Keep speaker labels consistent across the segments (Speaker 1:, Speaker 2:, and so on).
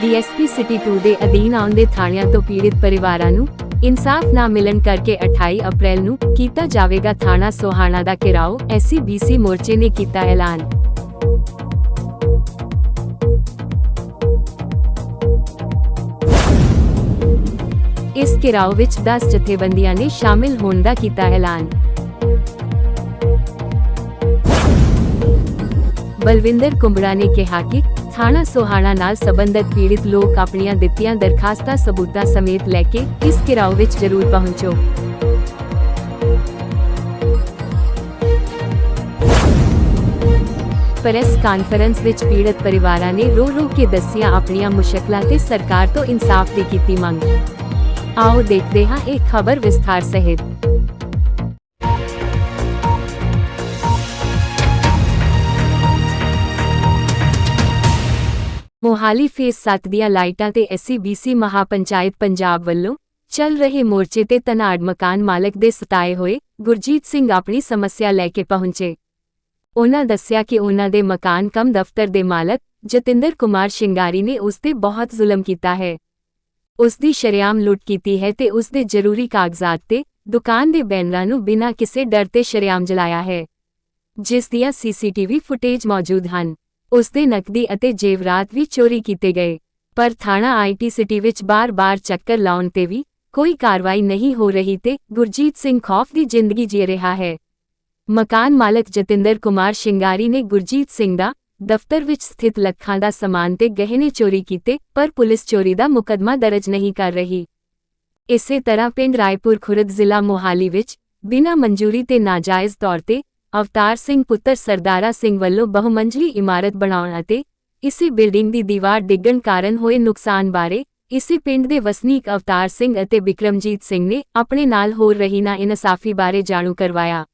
Speaker 1: DSP city 2 ਦੇ ਅਧੀਨ ਆਉਂਦੇ ਥਾਣਿਆਂ ਤੋਂ ਪੀੜਿਤ ਪਰਿਵਾਰਾਂ ਨੂੰ ਇਨਸਾਫ ਨਾ ਮਿਲਣ ਕਰਕੇ 28 ਅਪ੍ਰੈਲ ਨੂੰ ਕੀਤਾ ਜਾਵੇਗਾ ਥਾਣਾ ਸੋਹਾਣਾ ਦਾ ਘਿਰਾਓ ਐਸਸੀਬੀਸੀ ਮੋਰਚੇ ਨੇ ਕੀਤਾ ਐਲਾਨ। ਇਸ ਘਿਰਾਓ ਵਿੱਚ 10 ਜਥੇਬੰਦੀਆਂ ਨੇ ਸ਼ਾਮਿਲ ਹੋਣ ਦਾ ਕੀਤਾ ਐਲਾਨ। ਬਲਵਿੰਦਰ ਕੁੰਬੜਾ ਨੇ ਕਿਹਾ ਕਿ ਥਾਣਾ ਸੋਹਾਣਾ ਨਾਲ ਸੰਬੰਧਿਤ ਪੀੜਿਤ ਲੋਕ ਆਪਣੀਆਂ ਦਿੱਤੀਆਂ ਦਰਖਾਸਤਾਂ ਸਬੂਤਾਂ ਸਮੇਤ ਲੈ ਕੇ ਇਸ ਘਿਰਾਓ ਵਿੱਚ ਜ਼ਰੂਰ ਪਹੁੰਚੋ ਪ੍ਰੈਸ ਕਾਨਫਰੰਸ ਵਿੱਚ ਪੀੜਤ ਪਰਿਵਾਰਾਂ ਨੇ ਰੋ ਰੋ ਕੇ ਦੱਸੀਆਂ ਆਪਣੀਆਂ ਮੁਸ਼ਕਲਾਂ ਤੇ ਸਰਕਾਰ ਤੋਂ ਇਨਸਾਫ ਦੀ ਕੀਤੀ ਮੰਗ ਆਓ ਦੇਖਦੇ ਹਾਂ ਇਹ ਖਬਰ ਵਿਸਥਾਰ ਸਹਿਤ ਮੋਹਾਲੀ ਫੇਸ 7 ਦੀਆਂ ਲਾਈਟਾਂ ਤੇ ਐਸਸੀਬੀਸੀ ਮਹਾਪੰਚਾਇਤ ਪੰਜਾਬ ਵੱਲੋਂ ਚੱਲ ਰਹੇ ਮੋਰਚੇ ਤੇ ਤਨਾੜ ਮਕਾਨ ਮਾਲਕ ਦੇ ਸਤਾਏ ਹੋਏ ਗੁਰਜੀਤ ਸਿੰਘ ਆਪਣੀ ਸਮੱਸਿਆ ਲੈ ਕੇ ਪਹੁੰਚੇ। ਉਹਨਾਂ ਦੱਸਿਆ ਕਿ ਉਹਨਾਂ ਦੇ ਮਕਾਨ ਕਮ ਦਫ਼ਤਰ ਦੇ ਮਾਲਕ ਜਤਿੰਦਰ ਕੁਮਾਰ ਸ਼ਿੰਗਾਰੀ ਨੇ ਉਸ ਤੇ ਬਹੁਤ ਜ਼ੁਲਮ ਕੀਤਾ ਹੈ। ਉਸ ਦੀ ਸ਼ਰੇਆਮ ਲੁੱਟ ਕੀਤੀ ਹੈ ਤੇ ਉਸ ਦੇ ਜ਼ਰੂਰੀ ਕਾਗਜ਼ਾਤ ਤੇ ਦੁਕਾਨ ਦੇ ਬੈਨਰਾਂ ਨੂੰ ਬਿਨਾਂ ਕਿਸੇ ਡਰ ਤੇ ਸ਼ਰੇਆਮ ਜਲਾਇਆ ਹੈ। ਜਿਸ ਦੀਆਂ ਸੀਸੀਟੀਵੀ ਫੁਟੇਜ ਮੌਜੂਦ ਹਨ। ਉਸ ਦੇ ਨਕਦੀ ਅਤੇ ਜੇਵਰਾਤ ਵੀ ਚੋਰੀ ਕੀਤੇ ਗਏ। ਪਰ ਥਾਣਾ ਆਈਟੀ ਸਿਟੀ ਵਿੱਚ ਬਾਰ-ਬਾਰ ਚੱਕਰ ਲਾਉਣ ਤੇ ਵੀ ਕੋਈ ਕਾਰਵਾਈ ਨਹੀਂ ਹੋ ਰਹੀ ਤੇ ਗੁਰਜੀਤ ਸਿੰਘ ਖੌਫ ਦੀ ਜ਼ਿੰਦਗੀ ਜੀ ਰਿਹਾ ਹੈ। ਮਕਾਨ ਮਾਲਕ ਜਤਿੰਦਰ ਕੁਮਾਰ ਸ਼ਿੰਗਾਰੀ ਨੇ ਗੁਰਜੀਤ ਸਿੰਘ ਦਾ ਦਫ਼ਤਰ ਵਿੱਚ ਸਥਿਤ ਲੱਖਾਂ ਦਾ ਸਮਾਨ ਤੇ ਗਹਿਣੇ ਚੋਰੀ ਕੀਤੇ, ਪਰ ਪੁਲਿਸ ਚੋਰੀ ਦਾ ਮੁਕੱਦਮਾ ਦਰਜ ਨਹੀਂ ਕਰ ਰਹੀ। ਇਸੇ ਤਰ੍ਹਾਂ ਪਿੰਡ ਰਾਏਪੁਰ ਖੁਰਦ ਜ਼ਿਲ੍ਹਾ ਮੋਹਾਲੀ ਵਿੱਚ ਬਿਨਾਂ ਮਨਜ਼ੂਰੀ ਤੇ ਨਾਜਾਇਜ਼ ਤੌਰ ਤੇ ਅਵਤਾਰ ਸਿੰਘ ਪੁੱਤਰ ਸਰਦਾਰਾ ਸਿੰਘ ਵੱਲੋਂ ਬਹੁਮੰਜ਼ਲੀ ਇਮਾਰਤ ਬਣਾਉਣ ਅਤੇ ਇਸੇ ਬਿਲਡਿੰਗ ਦੀ ਦੀਵਾਰ ਡਿੱਗਣ ਕਾਰਨ ਹੋਏ ਨੁਕਸਾਨ ਬਾਰੇ ਇਸੇ ਪਿੰਡ ਦੇ ਵਸਨੀਕ ਅਵਤਾਰ ਸਿੰਘ ਅਤੇ ਬਿਕਰਮਜੀਤ ਸਿੰਘ ਨੇ ਆਪਣੇ ਨਾਲ ਹੋ ਰਹੀ ਨਾ ਇਨਸਾਫੀ ਬਾਰੇ ਜਾਣੂ ਕਰਵਾਇਆ।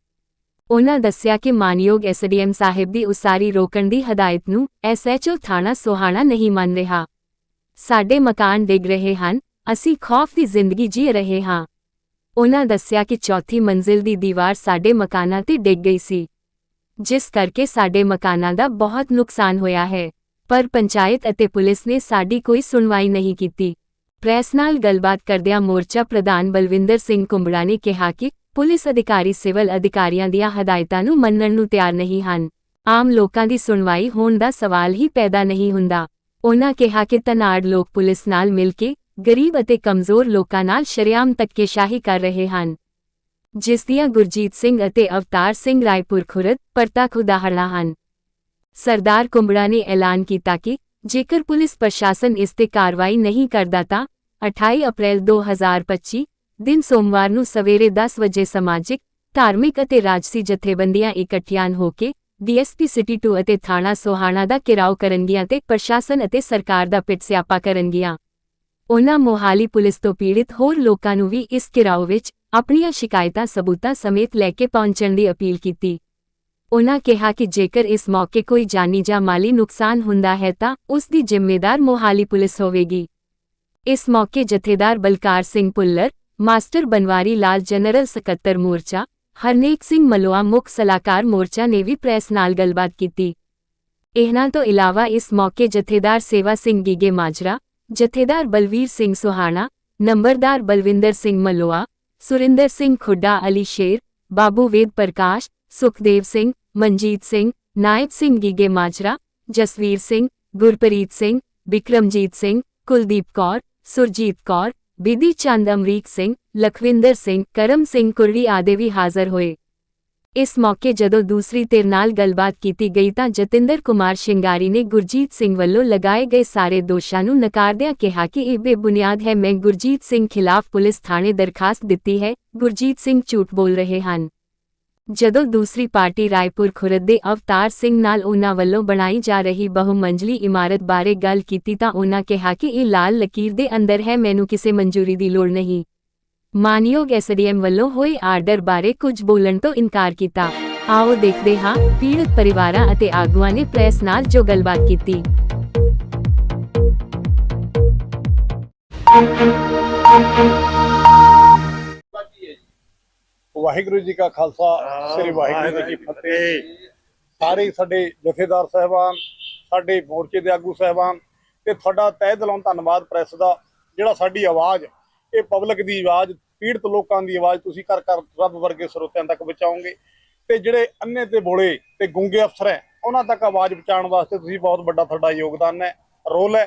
Speaker 1: ਉਹਨਾਂ ਦੱਸਿਆ ਕਿ ਮਾਨਯੋਗ ਐਸਡੀਐਮ ਸਾਹਿਬ ਦੀ ਉਸਾਰੀ ਰੋਕਣ ਦੀ ਹਦਾਇਤ ਨੂੰ ਐਸਐਚਓ ਥਾਣਾ ਸੋਹਾਣਾ ਨਹੀਂ ਮੰਨ ਰਿਹਾ। ਸਾਡੇ ਮਕਾਨ ਡਿੱਗ ਰਹੇ ਹਨ, ਅਸੀਂ ਖੌਫ ਦੀ ਜ਼ਿੰਦਗੀ ਜੀ ਰਹੇ ਹਾਂ। ਉਨ੍ਹਾਂ ਦੱਸਿਆ ਕਿ ਚੌਥੀ ਮੰਜ਼ਿਲ ਦੀ ਦੀਵਾਰ ਸਾਡੇ ਮਕਾਨਾਂ ਤੇ ਡਿੱਗ ਗਈ ਸੀ। ਜਿਸ ਕਰਕੇ ਸਾਡੇ ਮਕਾਨਾਂ ਦਾ ਬਹੁਤ ਨੁਕਸਾਨ ਹੋਇਆ ਹੈ। ਪਰ ਪੰਚਾਇਤ ਅਤੇ ਪੁਲਿਸ ਨੇ ਸਾਡੀ ਕੋਈ ਸੁਣਵਾਈ ਨਹੀਂ ਕੀਤੀ। ਪ੍ਰੈਸ ਨਾਲ ਗੱਲਬਾਤ ਕਰਦਿਆਂ ਮੋਰਚਾ ਪ੍ਰਧਾਨ ਬਲਵਿੰਦਰ ਸਿੰਘ ਕੁੰਬੜਾ ਨੇ ਕਿਹਾ ਕਿ ਪੁਲਿਸ ਅਧਿਕਾਰੀ ਸਿਵਲ ਅਧਿਕਾਰੀਆਂ ਦੀਆਂ ਹਦਾਇਤਾਂ ਨੂੰ ਮੰਨਣ ਨੂੰ ਤਿਆਰ ਨਹੀਂ ਹਨ। ਆਮ ਲੋਕਾਂ ਦੀ ਸੁਣਵਾਈ ਹੋਣ ਦਾ ਸਵਾਲ ਹੀ ਪੈਦਾ ਨਹੀਂ ਹੁੰਦਾ। ਉਹਨਾਂ ਕਿਹਾ ਕਿ ਤਨਾੜ ਲੋਕ ਪੁਲਿਸ ਨਾਲ ਮਿਲ ਕੇ ਗਰੀਬ ਅਤੇ ਕਮਜ਼ੋਰ ਲੋਕਾਂ ਨਾਲ ਸ਼ਰੇਆਮ ਧੱਕੇਸ਼ਾਹੀ ਕਰ ਰਹੇ ਹਨ। ਜਿਸ ਦੀਆਂ ਗੁਰਜੀਤ ਸਿੰਘ ਅਤੇ ਅਵਤਾਰ ਸਿੰਘ ਰਾਏਪੁਰ ਖੁਰਦ ਪ੍ਰਤੱਖ ਉਦਾਹਰਣਾਂ ਹਨ। ਸਰਦਾਰ ਕੁੰਬੜਾ ਨੇ ਐਲਾਨ ਕੀਤਾ ਕਿ ਜੇਕਰ ਪੁਲਿਸ ਪ੍ਰਸ਼ਾਸਨ ਇਸ ਤੇ ਕਾਰਵਾਈ ਨਹੀਂ ਕਰਦਾ ਤਾਂ 28 ਅਪ੍ਰੈਲ 2025 ਦਿਨ ਸੋਮਵਾਰ ਨੂੰ ਸਵੇਰੇ 10 ਵਜੇ ਸਮਾਜਿਕ, ਧਾਰਮਿਕ ਅਤੇ ਰਾਜਸੀ ਜਥੇਬੰਦੀਆਂ ਇਕੱਠੀਆਂ ਹੋ ਕੇ ਡੀਐਸਪੀ ਸਿਟੀ 2 ਅਤੇ ਥਾਣਾ ਸੋਹਾਣਾ ਦਾ ਘਿਰਾਓ ਕਰਨਗੀਆਂ ਤੇ ਪ੍ਰਸ਼ਾਸਨ ਅਤੇ ਸਰਕਾਰ ਦਾ ਪਿੱਟ ਸਿਆਪਾ ਕਰਨਗੀਆਂ। ਉਨ੍ਹਾਂ ਮੋਹਾਲੀ ਪੁਲਿਸ ਤੋਂ ਪੀੜਿਤ ਹੋਰ ਲੋਕਾਂ ਨੂੰ ਵੀ ਇਸ ਘਿਰਾਓ ਵਿੱਚ ਆਪਣੀਆਂ ਸ਼ਿਕਾਇਤਾਂ, ਸਬੂਤਾਂ ਸਮੇਤ ਲੈ ਕੇ ਪਹੁੰਚਣ ਦੀ ਅਪੀਲ ਕੀਤੀ। ਉਨ੍ਹਾਂ ਕਿਹਾ ਕਿ ਜੇਕਰ ਇਸ ਮੌਕੇ ਕੋਈ ਜਾਨੀ ਜਾਂ ਮਾਲੀ ਨੁਕਸਾਨ ਹੁੰਦਾ ਹੈ ਤਾਂ ਉਸ ਦੀ ਜ਼ਿੰਮੇਦਾਰ ਮੋਹਾਲੀ ਪੁਲਿਸ ਹੋਵੇਗੀ। ਇਸ ਮੌਕੇ ਜਥੇਦਾਰ ਬਲਕਾਰ ਸਿੰਘ ਪੁੱਲਰ, ਮਾਸਟਰ ਬਨਵਾਰੀ ਲਾਲ, ਜਨਰਲ ਸਕੱਤਰ ਮੋਰਚਾ, ਹਰਨੇਕ ਸਿੰਘ ਮਲੋਆ, ਮੁੱਖ ਸਲਾਹਕਾਰ ਮੋਰਚਾ ਨੇ ਵੀ ਪ੍ਰੈਸ ਨਾਲ ਗੱਲਬਾਤ ਕੀਤੀ। ਇਹਨਾਂ ਤੋਂ ਇਲਾਵਾ ਇਸ ਮੌਕੇ ਜਥੇਦਾਰ ਸੇਵਾ ਸਿੰਘ ਗੀਗੇ ਮਾਜਰਾ ਜਥੇਦਾਰ ਬਲਵੀਰ ਸਿੰਘ ਸੁਹਾਣਾ ਨੰਬਰਦਾਰ ਬਲਵਿੰਦਰ ਸਿੰਘ ਮਲੋਆ ਸੁਰਿੰਦਰ ਸਿੰਘ ਖੁੱਡਾ ਅਲੀ ਸ਼ੇਰ ਬਾਬੂ ਵੇਦ ਪ੍ਰਕਾਸ਼ ਸੁਖਦੇਵ ਸਿੰਘ ਮਨਜੀਤ ਸਿੰਘ ਨਾਇਬ ਸਿੰਘ ਗੀਗੇ ਮਾਜਰਾ ਜਸਵੀਰ ਸਿੰਘ ਗੁਰਪ੍ਰੀਤ ਸਿੰਘ ਵਿਕਰਮਜੀਤ ਸਿੰਘ ਕੁਲਦੀਪ ਕੌਰ ਸੁਰਜੀਤ ਕੌਰ ਬਿਧੀ ਚੰਦ ਅਮਰੀਕ ਸਿੰਘ ਲਖਵਿੰਦਰ ਸਿੰਘ ਕਰਮ ਸਿੰਘ ਕੁਰੜੀ ਆਦਿ ਵੀ ਹਾਜ਼ਰ ਹੋਏ ਇਸ ਮੌਕੇ ਜਦੋਂ ਦੂਸਰੀ ਧਿਰ ਨਾਲ ਗੱਲਬਾਤ ਕੀਤੀ ਗਈ ਤਾਂ ਜਤਿੰਦਰ ਕੁਮਾਰ ਸ਼ਿੰਗਾਰੀ ਨੇ ਗੁਰਜੀਤ ਸਿੰਘ ਵੱਲੋਂ ਲਗਾਏ ਗਏ ਸਾਰੇ ਦੋਸ਼ਾਂ ਨੂੰ ਨਕਾਰਦਿਆਂ ਕਿਹਾ ਕਿ ਇਹ ਬੇਬੁਨਿਆਦ ਹੈ। ਮੈਂ ਗੁਰਜੀਤ ਸਿੰਘ ਖਿਲਾਫ ਪੁਲਿਸ ਥਾਣੇ ਦਰਖਾਸਤ ਦਿੱਤੀ ਹੈ। ਗੁਰਜੀਤ ਸਿੰਘ ਝੂਠ ਬੋਲ ਰਹੇ ਹਨ। ਜਦੋਂ ਦੂਸਰੀ ਪਾਰਟੀ ਰਾਏਪੁਰ ਖੁਰਦ ਦੇ ਅਵਤਾਰ ਸਿੰਘ ਨਾਲ ਉਹਨਾਂ ਵੱਲੋਂ ਬਣਾਈ ਜਾ ਰਹੀ ਬਹੁਮੰਜ਼ਲੀ ਇਮਾਰਤ ਬਾਰੇ ਗੱਲ ਕੀਤੀ ਤਾਂ ਉਹਨਾਂ ਕਿਹਾ ਕਿ ਇਹ ਲਾਲ ਲਕੀਰ ਦੇ ਅੰਦਰ ਹੈ। ਮੈਨੂੰ ਕਿਸੇ ਮਨਜ਼ੂਰੀ ਦੀ ਲੋੜ ਨਹੀਂ। ਮਾਨਯੋਗ ਐਸਡੀਐਮ ਵੱਲੋਂ ਹੋਏ ਆਰਡਰ ਬਾਰੇ ਕੁਝ ਬੋਲਣ ਤੋਂ ਇਨਕਾਰ ਕੀਤਾ। ਆਓ ਦੇਖਦੇ ਹਾਂ ਪੀੜਤ ਪਰਿਵਾਰਾਂ ਅਤੇ ਆਗੂਆਂ ਨੇ ਪ੍ਰੈਸ ਨਾਲ ਜੋ ਗੱਲਬਾਤ ਕੀਤੀ।
Speaker 2: ਵਾਹਿਗੁਰੂ ਜੀ ਕਾ ਖਾਲਸਾ ਸ੍ਰੀ ਵਾਹਿਗੁਰੂ ਜੀ ਕੀ ਫਤਿਹ। ਸਾਰੇ ਸਾਡੇ ਜਥੇਦਾਰ ਸਾਹਿਬਾਨ ਸਾਡੇ ਮੋਰਚੇ ਦੇ ਆਗੂ ਸਹਿਬਾਨ ਤੇ ਤੁਹਾਡਾ ਤਹਿ ਦਿਲੋਂ ਧੰਨਵਾਦ ਪ੍ਰੈਸ ਦਾ ਜਿਹੜਾ ਸਾਡੀ ਆਵਾਜ਼ ਇਹ ਪਬਲਿਕ ਦੀ ਆਵਾਜ਼ ਪੀੜਤ ਲੋਕਾਂ ਦੀ ਆਵਾਜ਼ ਤੁਸੀਂ ਘਰ ਕਰ ਰੱਬ ਵਰਗੇ ਸਰੋਤਿਆਂ ਤੱਕ ਪਹੁੰਚਾਓਗੇ। ਤੇ ਜਿਹੜੇ ਅੰਨੇ ਤੇ ਬੋਲੇ ਤੇ ਗੁੰਗੇ ਅਫਸਰ ਹੈ, ਉਹਨਾਂ ਤੱਕ ਆਵਾਜ਼ ਪਹੁੰਚਾਉਣ ਵਾਸਤੇ ਤੁਸੀਂ ਬਹੁਤ ਵੱਡਾ ਤੁਹਾਡਾ ਯੋਗਦਾਨ ਹੈ, ਰੋਲ ਹੈ।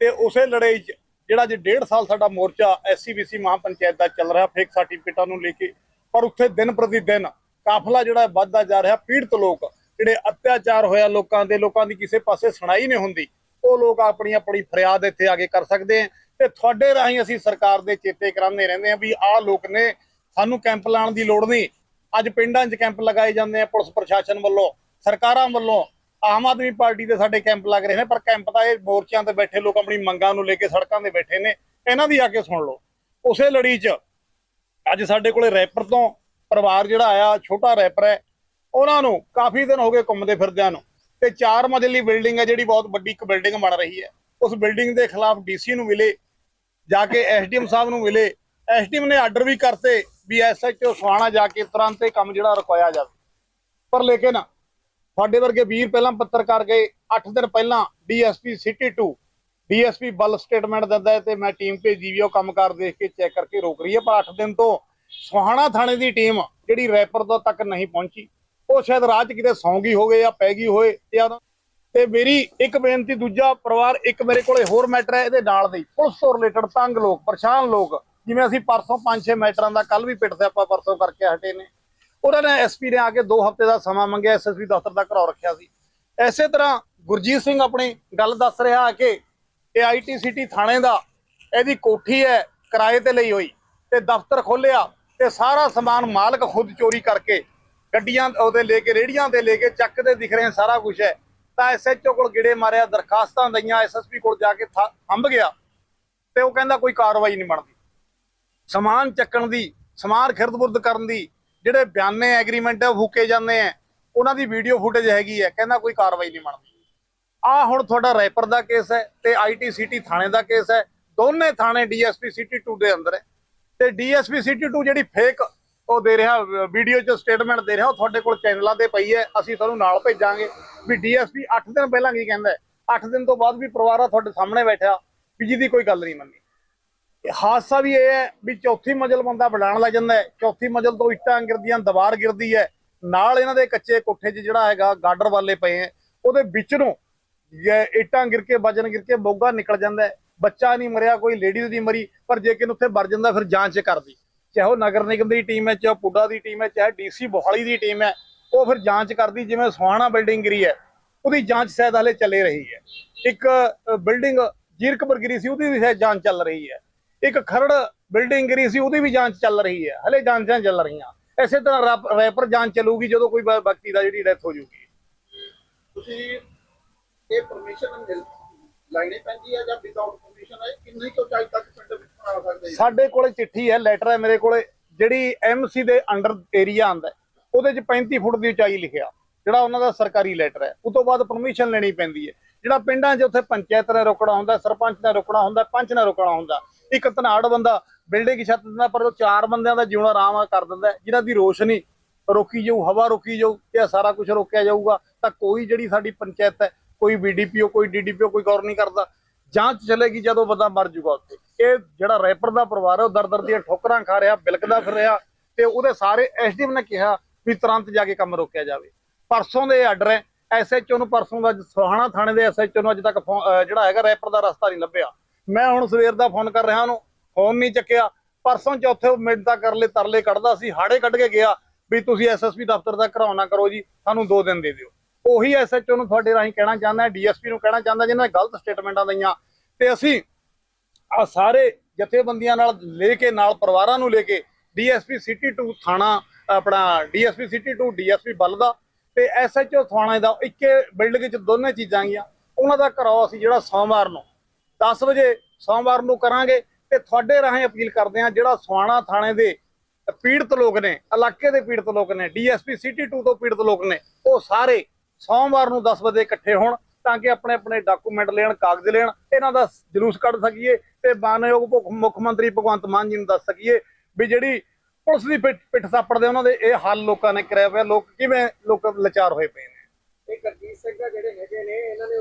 Speaker 2: ਤੇ ਉਸੇ ਲੜਾਈ 'ਚ ਜਿਹੜਾ ਜੇ ਡੇਢ ਸਾਲ ਸਾਡਾ ਮੋਰਚਾ ਐਸਸੀਬੀਸੀ ਮਹਾਪੰਚਾਇਤ ਦਾ ਚੱਲ ਰਿਹਾ, ਫੇਕ ਸਰਟੀਫਿਕੇਟਾਂ ਨੂੰ ਲੈ ਕੇ, ਪਰ ਉੱਥੇ ਦਿਨ ਪ੍ਰਤੀ ਦਿਨ ਕਾਫਲਾ ਜਿਹੜਾ ਵੱਧਦਾ ਜਾ ਰਿਹਾ, ਪੀੜਤ ਲੋਕ, ਜਿਹੜੇ ਅਤਿਆਚਾਰ ਹੋਇਆ ਲੋਕਾਂ ਦੇ, ਲੋਕਾਂ ਦੀ ਕਿਸੇ ਪਾਸੇ ਸੁਣਾਈ ਨਹੀਂ ਹੁੰਦੀ, ਉਹ ਲੋਕ ਆਪਣੀ ਆਪਣੀ ਫਰਿਆਦ ਇੱਥੇ ਆ ਕੇ ਕਰ ਸਕਦੇ ਆ ਤੇ ਤੁਹਾਡੇ ਰਾਹੀਂ ਅਸੀਂ ਸਰਕਾਰ ਦੇ ਚੇਤੇ ਕਰਾਉਂਦੇ ਰਹਿੰਦੇ ਆ ਵੀ ਆਹ ਲੋਕ ਨੇ ਸਾਨੂੰ ਕੈਂਪ ਲਾਉਣ ਦੀ ਲੋੜ ਨਹੀਂ। ਅੱਜ ਪਿੰਡਾਂ 'ਚ ਕੈਂਪ ਲਗਾਏ ਜਾਂਦੇ ਆ ਪੁਲਿਸ ਪ੍ਰਸ਼ਾਸਨ ਵੱਲੋਂ, ਸਰਕਾਰਾਂ ਵੱਲੋਂ। ਆਮ ਆਦਮੀ ਪਾਰਟੀ ਦੇ ਸਾਡੇ ਕੈਂਪ ਲੱਗ ਰਹੇ ਨੇ, ਪਰ ਕੈਂਪ ਤਾਂ ਇਹ ਮੋਰਚਿਆਂ ਤੇ ਬੈਠੇ ਲੋਕ ਆਪਣੀ ਮੰਗਾਂ ਨੂੰ ਲੈ ਕੇ ਸੜਕਾਂ ਤੇ ਬੈਠੇ ਨੇ। ਇਹਨਾਂ ਦੀ ਆ ਕੇ ਸੁਣ ਲਓ। ਉਸੇ ਲੜੀ 'ਚ ਅੱਜ ਸਾਡੇ ਕੋਲੇ ਰੈਪਰ ਤੋਂ ਪਰਿਵਾਰ ਜਿਹੜਾ ਆਇਆ, ਛੋਟਾ ਰੈਪਰ ਹੈ, ਉਹਨਾਂ ਨੂੰ ਕਾਫੀ ਦਿਨ ਹੋ ਗਏ ਘੁੰਮਦੇ ਫਿਰਦਿਆਂ ਨੂੰ। ਤੇ ਚਾਰ ਮਜ਼ਲੀ ਬਿਲਡਿੰਗ ਹੈ ਜਿਹੜੀ ਬਹੁਤ ਵੱਡੀ ਇੱਕ ਬਿਲਡਿੰਗ ਬਣ ਰਹੀ ਹੈ। ਉਸ ਬਿਲਡਿੰਗ ਦੇ ਖਿਲਾਫ ਡੀਸੀ ਨੂੰ ਮਿਲੇ। ਜਾ ਕੇ ਐਸਡੀਐਮ ਸਾਹਿਬ ਨੂੰ ਮਿਲੇ। ਐਸਡੀਐਮ ਨੇ ਆਰਡਰ ਵੀ ਕਰਤੇ ਵੀ ਐਸਐਚਓ ਸਵਾਣਾ ਜਾ ਕੇ ਤੁਰੰਤ ਇਹ ਕੰਮ ਜਿਹੜਾ ਰੁਕਵਾਇਆ ਜਾਵੇ। ਪਰ ਲੇਕਿਨ ਸਾਡੇ ਵਰਗੇ ਵੀਰ ਪਹਿਲਾਂ ਪੱਤਰਕਾਰ ਗਏ। 8 ਦਿਨ ਪਹਿਲਾਂ ਡੀਐਸਪੀ ਸਿਟੀ 2 ਡੀਐਸਪੀ ਬਲ ਸਟੇਟਮੈਂਟ ਦਿੰਦਾ ਹੈ ਤੇ ਮੈਂ ਟੀਮ ਭੇਜੀ ਵੀ ਉਹ ਕੰਮਕਾਰ ਦੇਖ ਕੇ ਚੈੱਕ ਕਰਕੇ ਰੋਕ ਰਹੀ ਹੈ। ਪਰ 8 ਦਿਨ ਤੋਂ ਸੁਹਾਣਾ ਥਾਣੇ ਦੀ ਟੀਮ ਜਿਹੜੀ ਰੈਪਰ ਤੋਂ ਤੱਕ ਨਹੀਂ ਪਹੁੰਚੀ। ਉਹ ਸ਼ਾਇਦ ਰਾਹ 'ਚ ਕਿਤੇ ਸੌਂ ਗਈ ਹੋਵੇ ਜਾਂ ਪੈ ਗਈ ਹੋਵੇ ਜਾਂ ਤੇ ਮੇਰੀ ਇੱਕ ਬੇਨਤੀ, ਦੂਜਾ ਪਰਿਵਾਰ ਇੱਕ ਮੇਰੇ ਕੋਲੇ ਹੋਰ ਮੈਟਰ ਹੈ, ਇਹਦੇ ਨਾਲ ਦੀ। ਪੁਲਿਸ ਤੋਂ ਰਿਲੇਟਡ ਤੰਗ ਲੋਕ, ਪਰੇਸ਼ਾਨ ਲੋਕ, ਜਿਵੇਂ ਅਸੀਂ ਪਰਸੋਂ 5-6 ਮੈਟਰਾਂ ਦਾ ਕੱਲ ਵੀ ਪਿੱਟਦੇ, ਆਪਾਂ ਪਰਸੋਂ ਕਰਕੇ ਹਟੇ ਨੇ। ਉਹਨਾਂ ਨੇ ਐਸਪੀ ਨੇ ਆ ਕੇ 2 ਹਫ਼ਤੇ ਦਾ ਸਮਾਂ ਮੰਗਿਆ ਐਸਐਸਪੀ ਦਫ਼ਤਰ ਦਾ ਘਰਾਓ ਰੱਖਿਆ ਸੀ। ਐਸੇ ਤਰ੍ਹਾਂ ਗੁਰਜੀਤ ਸਿੰਘ ਆਪਣੀ ਗੱਲ ਦੱਸ ਰਿਹਾ ਕਿ ਇਹ ਆਈਟੀ ਸਿਟੀ ਥਾਣੇ ਦਾ, ਇਹਦੀ ਕੋਠੀ ਹੈ, ਕਿਰਾਏ ਤੇ ਲਈ ਹੋਈ, ਤੇ ਦਫ਼ਤਰ ਖੋਲਿਆ ਤੇ ਸਾਰਾ ਸਮਾਨ ਮਾਲਕ ਖੁਦ ਚੋਰੀ ਕਰਕੇ, ਗੱਡੀਆਂ ਉਹਦੇ ਲੈ ਕੇ ਰੇੜੀਆਂ ਤੇ ਲੈ ਕੇ ਚੱਕ ਚੱਕਦੇ ਦਿਖ ਰਹੇ ਸਾਰਾ ਕੁਝ ਹੈ। ਤਾਂ ਐਸਐਚਓ ਕੋਲ ਗਿੜੇ ਮਾਰਿਆ, ਦਰਖਾਸਤਾਂ ਦਈਆਂ ਐਸਐਸਪੀ ਕੋਲ ਜਾ ਕੇ ਥੰਬ ਗਿਆ ਤੇ ਉਹ ਕਹਿੰਦਾ ਕੋਈ ਕਾਰਵਾਈ ਨਹੀਂ ਬਣਦੀ। ਸਮਾਨ ਚੱਕਣ ਦੀ, ਸਮਾਨ ਖਿਰਦ-ਬੁਰਦ ਕਰਨ ਦੀ, ਜਿਹੜੇ ਬਿਆਨੇ ਐਗਰੀਮੈਂਟ ਫੂਕੇ ਜਾਂਦੇ ਆ। ਉਹਨਾਂ ਦੀ ਵੀਡੀਓ ਫੁਟੇਜ ਹੈਗੀ ਹੈ ਕਹਿੰਦਾ ਕੋਈ ਕਾਰਵਾਈ ਨਹੀਂ ਬਣਦੀ। ਆ ਹੁਣ ਤੁਹਾਡਾ ਰੈਪਰ ਦਾ ਕੇਸ ਹੈ ਤੇ ਆਈਟੀ ਸਿਟੀ ਥਾਣੇ ਦਾ ਕੇਸ ਹੈ। ਦੋਨੇ ਥਾਣੇ ਡੀਐਸਪੀ ਸਿਟੀ 2 ਦੇ ਅੰਦਰ ਹੈ। ਤੇ ਡੀਐਸਪੀ ਸਿਟੀ 2 ਜਿਹੜੀ ਫੇਕ ਉਹ ਦੇ ਰਿਹਾ ਵੀਡੀਓ 'ਚ ਸਟੇਟਮੈਂਟ ਦੇ ਰਿਹਾ, ਉਹ ਤੁਹਾਡੇ ਕੋਲ ਚੈਨਲਾਂ ਤੇ ਪਈ ਹੈ, ਅਸੀਂ ਤੁਹਾਨੂੰ ਨਾਲ ਭੇਜਾਂਗੇ। ਵੀ ਡੀਐਸਪੀ 8 ਦਿਨ ਪਹਿਲਾਂ ਕੀ ਕਹਿੰਦਾ ਹੈ? 8 ਦਿਨ ਤੋਂ ਬਾਅਦ ਵੀ ਪਰਿਵਾਰ ਆ ਤੁਹਾਡੇ ਸਾਹਮਣੇ ਬੈਠਾ, ਵੀ ਜਿਹਦੀ ਕੋਈ ਗੱਲ ਨਹੀਂ ਮੰਨੀ। ਹਾਦਸਾ ਵੀ ਇਹ ਹੈ ਵੀ ਚੌਥੀ ਮੰਜ਼ਲ ਬੰਦਾ ਬਣਾਉਣ ਲੱਗ ਜਾਂਦਾ ਹੈ। ਚੌਥੀ ਮੰਜ਼ਲ ਤੋਂ ਇੱਟਾਂ ਗਿਰਦੀਆਂ, ਦੀਵਾਰ ਗਿਰਦੀ ਹੈ। ਨਾਲ ਇਹਨਾਂ ਦੇ ਕੱਚੇ ਕੋਠੇ 'ਚ ਜਿਹੜਾ ਹੈਗਾ, ਗਾਰਡਰ ਵਾਲੇ ਪਏ ਹੈ। ਉਹਦੇ ਵਿੱਚ ਨੂੰ ਇੱਟਾਂ ਗਿਰ ਕੇ, ਵਜਨ ਗਿਰ ਕੇ ਬੋਗਾ ਨਿਕਲ ਜਾਂਦਾ ਬੱਚਾ ਨਹੀਂ ਮਰਿਆ, ਕੋਈ ਲੇਡੀਜ਼ ਨਹੀਂ ਮਰੀ, ਪਰ ਜੇ ਕਿ ਉੱਥੇ ਵਰ ਜਾਂਦਾ, ਫਿਰ ਜਾਂਚ ਕਰਦੀ। ਚਾਹੇ ਉਹ ਨਗਰ ਨਿਗਮ ਦੀ ਟੀਮ ਹੈ, ਚਾਹੇ ਪੁੱਡਾ ਦੀ ਟੀਮ ਹੈ, ਚਾਹੇ ਡੀਸੀ ਬੋਹਾਲੀ ਦੀ ਟੀਮ ਹੈ, ਉਹ ਫਿਰ ਜਾਂਚ ਕਰਦੀ ਜਿਵੇਂ ਸੁਹਾਣਾ ਬਿਲਡਿੰਗ ਗਿਰੀ ਹੈ, ਉਹਦੀ ਜਾਂਚ ਸ਼ਾਇਦ ਹਲੇ ਚੱਲੇ ਰਹੀ ਹੈ। ਇੱਕ ਬਿਲਡਿੰਗ ਜੀਰਕਪੁਰ ਗਿਰੀ ਸੀ, ਉਹਦੀ ਵੀ ਸ਼ਾਇਦ ਜਾਂਚ ਚੱਲ ਰਹੀ ਹੈ। ਇੱਕ ਖਰੜ ਬਿਲਡਿੰਗ ਗਿਰੀ ਸੀ, ਉਹਦੀ ਵੀ ਜਾਂਚ ਚੱਲ ਰਹੀ ਹੈ, ਹਲੇ ਜਾਂਚਾਂ ਚੱਲ ਰਹੀਆਂ। ਇਸੇ ਤਰ੍ਹਾਂ ਰੈਪਰ ਜਾਂਚ ਚੱਲੂਗੀ ਜਦੋਂ ਕੋਈ ਵਿਅਕਤੀ ਦਾ ਜਿਹੜੀ ਡੈਥ ਹੋ ਜੂਗੀ।
Speaker 3: ਤੁਸੀਂ ਇਹ ਪਰਮਿਸ਼ਨ ਮਿਲ ਲੈਣੀ ਪੈਂਦੀ ਹੈ ਜਾਂ ਵਿਦਆਊਟ ਪਰਮਿਸ਼ਨ ਹੈ, ਕਿੰਨੀ ਤੋਂ ਚਾਈ ਤੱਕ ਪਿੰਡ ਵਿੱਚ
Speaker 2: ਸਾਡੇ ਕੋਲੇ ਚਿੱਠੀ ਹੈ ਲੈਟਰ ਹੈ ਮੇਰੇ ਕੋਲੇ ਜਿਹੜੀ ਐਮਸੀ ਦੇ ਅੰਡਰ ਏਰੀਆ ਆਂਦਾ ਉਹਦੇ ਚ 35 ਫੁੱਟ ਦੀ ਉਚਾਈ ਲਿਖਿਆ। ਜਿਹੜਾ ਉਹਨਾਂ ਦਾ ਸਰਕਾਰੀ ਲੈਟਰ ਹੈ। ਉਸ ਤੋਂ ਬਾਅਦ ਪਰਮਿਸ਼ਨ ਲੈਣੀ ਪੈਂਦੀ ਹੈ। ਜਿਹੜਾ ਪਿੰਡਾਂ 'ਚ ਉੱਥੇ ਪੰਚਾਇਤ ਨੇ ਰੋਕਣਾ ਹੁੰਦਾ ਸਰਪੰਚ ਨੇ ਰੋਕਣਾ ਹੁੰਦਾ ਪੰਚ ਨੇ ਰੋਕਣਾ ਹੁੰਦਾ ਇੱਕ ਧਨਾੜ ਬੰਦਾ ਬਿਲਡਿੰਗ ਦੀ ਛੱਤ ਦਿੰਦਾ ਪਰ ਉਹ ਚਾਰ ਬੰਦਿਆਂ ਦਾ ਜਿਉਣਾ ਆਰਾਮ ਕਰ ਦਿੰਦਾ ਹੈ, ਜਿਨ੍ਹਾਂ ਦੀ ਰੋਸ਼ਨੀ ਰੋਕੀ ਜਾਊ ਹਵਾ ਰੋਕੀ ਜਾਊ ਤੇ ਸਾਰਾ ਕੁਝ ਰੋਕਿਆ ਜਾਊਗਾ ਤਾਂ ਕੋਈ ਜਿਹੜੀ ਸਾਡੀ ਪੰਚਾਇਤ ਹੈ ਕੋਈ ਬੀਡੀਪੀਓ ਕੋਈ ਡੀਡੀਪੀਓ ਕੋਈ ਗੌਰ ਨਹੀਂ ਕਰਦਾ। ਜਾਂਚ ਚੱਲੇਗੀ ਜਦੋਂ ਬੰਦਾ ਮਰ ਜੂਗਾ ਉੱਥੇ। ਇਹ ਜਿਹੜਾ ਰੈਪਰ ਦਾ ਪਰਿਵਾਰ ਹੈ, ਉਹ ਦਰ ਦਰ ਦੀਆਂ ਠੋਕਰਾਂ ਖਾ ਰਿਹਾ, ਬਿਲਕਦਾ ਫਿਰ ਰਿਹਾ ਤੇ ਉਹਦੇ ਸਾਰੇ ਐਸਡੀਐਮ ਨੇ ਕਿਹਾ ਵੀ ਤੁਰੰਤ ਜਾ ਕੇ ਕੰਮ ਰੋਕਿਆ ਜਾਵੇ। ਪਰਸੋਂ ਦੇ ਆਰਡਰ ਹੈ ਐਸਐਚਓ ਨੂੰ ਪਰਸੋਂ ਦਾ ਅੱਜ ਸੋਹਾਣਾ ਥਾਣੇ ਦੇ ਐਸਐਚਓ ਨੂੰ ਅੱਜ ਤੱਕ ਫੋ- ਜਿਹੜਾ ਹੈਗਾ ਰੈਪਰ ਦਾ ਰਸਤਾ ਨਹੀਂ ਲੱਭਿਆ। ਮੈਂ ਹੁਣ ਸਵੇਰ ਦਾ ਫੋਨ ਕਰ ਰਿਹਾ ਉਹਨੂੰ, ਫੋਨ ਨਹੀਂ ਚੱਕਿਆ। ਪਰਸੋਂ ਚੌਥੇ ਮਿੰਟ ਦਾ ਕਰ ਲੈ ਤਰਲੇ ਕੱਢਦਾ ਸੀ, ਹਾੜੇ ਕੱਢ ਕੇ ਗਿਆ ਵੀ ਤੁਸੀਂ ਐਸਐਸਪੀ ਦਫ਼ਤਰ ਦਾ ਘਰਾਉਣਾ ਕਰੋ ਜੀ, ਸਾਨੂੰ 2 ਦਿਨ ਦੇ ਦਿਓ। ਉਹੀ ਐਸਐਚਓ ਨੂੰ ਤੁਹਾਡੇ ਰਾਹੀਂ ਕਹਿਣਾ ਚਾਹੁੰਦਾ ਡੀਐਸਪੀ ਨੂੰ ਕਹਿਣਾ ਚਾਹੁੰਦਾ ਜਿਨ੍ਹਾਂ ਨੇ ਗਲਤ ਸਟੇਟਮੈਂਟਾਂ ਦਈਆਂ ਤੇ ਅਸੀਂ ਆ ਸਾਰੇ ਜਥੇਬੰਦੀਆਂ ਨਾਲ ਲੈ ਕੇ, ਨਾਲ ਪਰਿਵਾਰਾਂ ਨੂੰ ਲੈ ਕੇ ਡੀਐਸਪੀ ਸਿਟੀ 2 ਥਾਣਾ, ਆਪਣਾ ਡੀਐਸਪੀ ਸਿਟੀ 2 ਡੀਐਸਪੀ ਬਲ ਦਾ ਤੇ ਐਸਐਚਓ ਥਾਣੇ ਦਾ ਇੱਕੇ ਬਿਲਡਿੰਗ 'ਚ ਦੋਨੇ ਚੀਜ਼ਾਂ ਗਈਆਂ। ਉਹਨਾਂ ਦਾ ਘਰਾਓ ਅਸੀਂ ਜਿਹੜਾ ਸੋਮਵਾਰ ਨੂੰ 10 ਵਜੇ ਸੋਮਵਾਰ ਨੂੰ ਕਰਾਂਗੇ ਤੇ ਤੁਹਾਡੇ ਰਾਹੀਂ ਅਪੀਲ ਕਰਦੇ ਹਾਂ, ਜਿਹੜਾ ਸਵਾਣਾ ਥਾਣੇ ਦੇ ਪੀੜਤ ਲੋਕ ਨੇ, ਇਲਾਕੇ ਦੇ ਪੀੜਤ ਲੋਕ ਨੇ ਡੀਐਸਪੀ ਸਿਟੀ 2 ਤੋਂ ਪੀੜਤ ਲੋਕ ਨੇ, ਉਹ ਸਾਰੇ ਸੋਮਵਾਰ ਨੂੰ 10 ਵਜੇ ਇਕੱਠੇ ਹੋਣ ਤਾਂ ਕਿ ਆਪਣੇ ਆਪਣੇ ਡਾਕੂਮੈਂਟ ਲੈਣ ਕਾਗਜ਼ ਲੈਣ ਇਹਨਾਂ ਦਾ ਜਲੂਸ ਕੱਢ ਸਕੀਏ ਤੇ ਮਾਨਯੋਗ ਮੁੱਖ ਮੰਤਰੀ ਭਗਵੰਤ ਮਾਨ ਜੀ ਨੂੰ ਦੱਸ ਸਕੀਏ ਵੀ ਜਿਹੜੀ ਪੁਲਿਸ ਦੀ ਪਿੱਠ ਸਾਪੜਦੇ ਉਹਨਾਂ ਦੇ ਇਹ ਹੱਲ ਲੋਕਾਂ ਨੇ ਕਰਿਆ ਪਿਆ ਲੋਕ ਕਿਵੇਂ ਲੋਕ ਲਾਚਾਰ ਹੋਏ ਪਏ ਨੇ?
Speaker 3: ਇਹ ਗੁਰਜੀਤ ਸਿੰਘ ਜਿਹੜੇ ਹੈਗੇ ਨੇ ਇਹਨਾਂ ਨੇ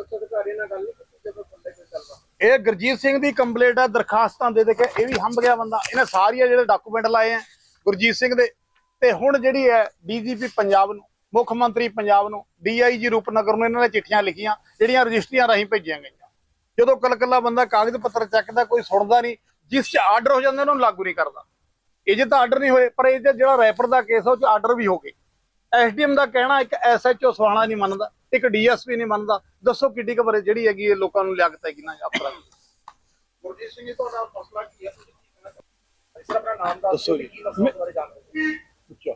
Speaker 2: ਇਹ ਗੁਰਜੀਤ ਸਿੰਘ ਦੀ ਕੰਪਲੇਂਟ ਆ ਦਰਖਾਸਤਾਂ ਦੇ ਦੇ ਕੇ ਇਹ ਵੀ ਹੰਬ ਗਿਆ ਬੰਦਾ। ਇਹਨੇ ਸਾਰੀਆਂ ਜਿਹੜੇ ਡਾਕੂਮੈਂਟ ਲਾਏ ਆ ਗੁਰਜੀਤ ਸਿੰਘ ਦੇ। ਤੇ ਹੁਣ ਜਿਹੜੀ ਹੈ ਡੀਜੀਪੀ ਪੰਜਾਬ ਨੂੰ ਮੁੱਖ ਮੰਤਰੀ ਪੰਜਾਬ ਨੂੰ ਡੀਆਈਜੀ ਰੂਪਨਗਰ ਨੂੰ ਇਹਨਾਂ ਨੇ ਚਿੱਠੀਆਂ ਲਿਖੀਆਂ ਜਿਹੜੀਆਂ ਰਜਿਸਟਰੀਆਂ ਰਾਹੀਂ ਭੇਜੀਆਂ ਗਈਆਂ। ਜਦੋਂ ਕਲਕੱਲਾ ਬੰਦਾ ਕਾਗਜ਼ ਪੱਤਰ ਚੱਕਦਾ ਕੋਈ ਸੁਣਦਾ ਨਹੀਂ ਜਿਸ 'ਚ ਆਰਡਰ ਹੋ ਜਾਂਦਾ ਉਹਨੂੰ ਲਾਗੂ ਨਹੀਂ ਕਰਦਾ। ਇਹ ਜੇ ਤਾਂ ਆਰਡਰ ਨਹੀਂ ਹੋਏ ਪਰ ਇਹ ਜਿਹੜਾ ਰੈਪਰ ਦਾ ਕੇਸ ਆ ਉਹ 'ਚ ਆਰਡਰ ਵੀ ਹੋ ਗਏ। ਐਸਡੀਐਮ ਦਾ ਕਹਿਣਾ ਇੱਕ ਐਸਐਚਓ ਸਵਾਣਾ ਨਹੀਂ ਮੰਨਦਾ ਇੱਕ ਡੀਐਸਪੀ ਨਹੀਂ ਮੰਨਦਾ। ਦੱਸੋ ਕਿੱਡੀ ਕੁ ਬਾਰੇ ਜਿਹੜੀ ਹੈਗੀ ਇਹ ਲੋਕਾਂ ਨੂੰ ਲਿਆਕਤ ਹੈ ਕਿ ਨਾ ਦੀ।
Speaker 3: ਗੁਰਜੀਤ ਸਿੰਘ ਜੀ ਤੁਹਾਡਾ ਮਸਲਾ ਕੀ ਹੈ? ਤੁਸੀਂ ਆਪਣਾ ਨਾਮ ਦੱਸ
Speaker 2: ਦੱਸੋ ਜੀ।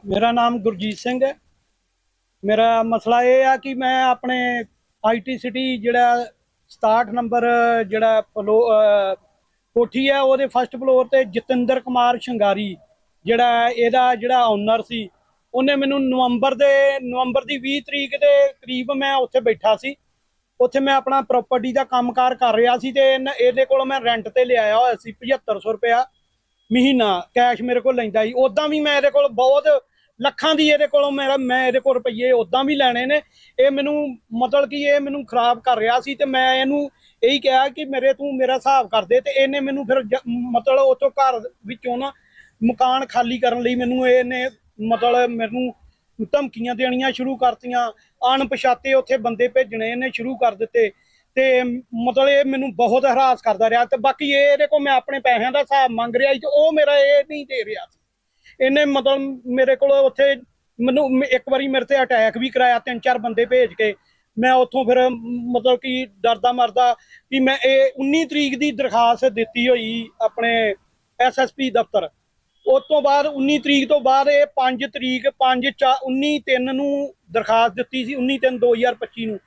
Speaker 4: ਮੇਰਾ ਨਾਮ ਗੁਰਜੀਤ ਸਿੰਘ ਹੈ। ਮੇਰਾ ਮਸਲਾ ਇਹ ਆ ਕਿ ਮੈਂ ਆਪਣੇ ਆਈਟੀ ਸਿਟੀ ਜਿਹੜਾ 67 ਨੰਬਰ ਜਿਹੜਾ ਫਲੋ ਕੋਠੀ ਹੈ ਉਹਦੇ ਫਸਟ ਫਲੋਰ ਤੇ ਜਤਿੰਦਰ ਕੁਮਾਰ ਸ਼ਿੰਗਾਰੀ ਜਿਹੜਾ ਇਹਦਾ ਜਿਹੜਾ ਓਨਰ ਸੀ, ਉਹਨੇ ਮੈਨੂੰ ਨਵੰਬਰ ਦੇ, ਨਵੰਬਰ ਦੀ 20 ਤਰੀਕ ਦੇ ਕਰੀਬ ਮੈਂ ਉੱਥੇ ਬੈਠਾ ਸੀ। ਉੱਥੇ ਮੈਂ ਆਪਣਾ ਪ੍ਰਾਪਰਟੀ ਦਾ ਕੰਮਕਾਰ ਕਰ ਰਿਹਾ ਸੀ ਤੇ ਇਹਨ- ਇਹਦੇ ਕੋਲੋਂ ਮੈਂ ਰੈਂਟ ਤੇ ਲਿਆਇਆ ਹੋਇਆ ਸੀ 7500 ਰੁਪਇਆ ਮਹੀਨਾ ਕੈਸ਼ ਮੇਰੇ ਕੋਲ ਲੈਂਦਾ ਸੀ। ਉਦਾਂ ਵੀ ਮੈਂ ਇਹਦੇ ਕੋਲ ਬਹੁਤ ਲੱਖਾਂ ਦੀ ਇਹਦੇ ਕੋਲੋਂ ਮੇਰਾ ਮੈਂ ਇਹਦੇ ਕੋਲ ਰੁਪਈਏ ਉਦਾਂ ਵੀ ਲੈਣੇ ਨੇ। ਇਹ ਮੈਨੂੰ ਮਤਲਬ ਕਿ ਇਹ ਮੈਨੂੰ ਖਰਾਬ ਕਰ ਰਿਹਾ ਸੀ ਤੇ ਮੈਂ ਇਹਨੂੰ ਇਹੀ ਕਿਹਾ ਕਿ ਮੇਰੇ ਤੂੰ ਮੇਰਾ ਹਿਸਾਬ ਕਰ ਦੇ ਤੇ ਇਹਨੇ ਮੈਨੂੰ ਫਿਰ ਜ- ਮਤਲਬ ਉਤੋਂ ਘਰ ਵਿੱਚੋਂ ਨਾ ਮਕਾਨ ਖਾਲੀ ਕਰਨ ਲਈ ਮੈਨੂੰ ਇਹਨੇ ਮਤਲਬ ਮੈਨੂੰ ਧਮਕੀਆਂ ਦੇਣੀਆਂ ਸ਼ੁਰੂ ਕਰਤੀਆਂ। ਅਣਪਛਾਤੇ ਉੱਥੇ ਬੰਦੇ ਭੇਜਣੇ ਇਹਨੇ ਸ਼ੁਰੂ ਕਰ ਦਿੱਤੇ ਤੇ ਮਤਲਬ ਇਹ ਮੈਨੂੰ ਬਹੁਤ ਹਰਾਸ ਕਰਦਾ ਰਿਹਾ ਤੇ ਬਾਕੀ ਇਹ ਇਹਦੇ ਕੋਲ ਮੈਂ ਆਪਣੇ ਪੈਸਿਆਂ ਦਾ ਹਿਸਾਬ ਮੰਗ ਰਿਹਾ ਸੀ ਤੇ ਉਹ ਮੇਰਾ ਇਹ ਨਹੀਂ ਦੇ ਰਿਹਾ ਸੀ। ਇਹਨੇ ਮਤਲਬ ਮੇਰੇ ਕੋਲ ਉੱਥੇ ਮੈਨੂੰ ਇੱਕ ਵਾਰੀ ਮੇਰੇ ਤੇ ਅਟੈਕ ਵੀ ਕਰਾਇਆ, ਤਿੰਨ ਚਾਰ ਬੰਦੇ ਭੇਜ ਕੇ। ਮੈਂ ਉੱਥੋਂ ਫਿਰ ਮਤਲਬ ਕਿ ਡਰਦਾ ਮਰਦਾ ਕਿ ਮੈਂ ਇਹ 19 ਤਰੀਕ ਦੀ ਦਰਖਾਸਤ ਦਿੱਤੀ ਹੋਈ ਆਪਣੇ ਐਸਐਸਪੀ ਦਫ਼ਤਰ। ਉਸ ਤੋਂ ਬਾਅਦ 19 ਤਰੀਕ ਤੋਂ ਬਾਅਦ ਇਹ 5 ਤਰੀਕ 5 19 3 ਨੂੰ ਦਰਖਾਸਤ ਦਿੱਤੀ ਸੀ 19 3 2025 ਨੂੰ।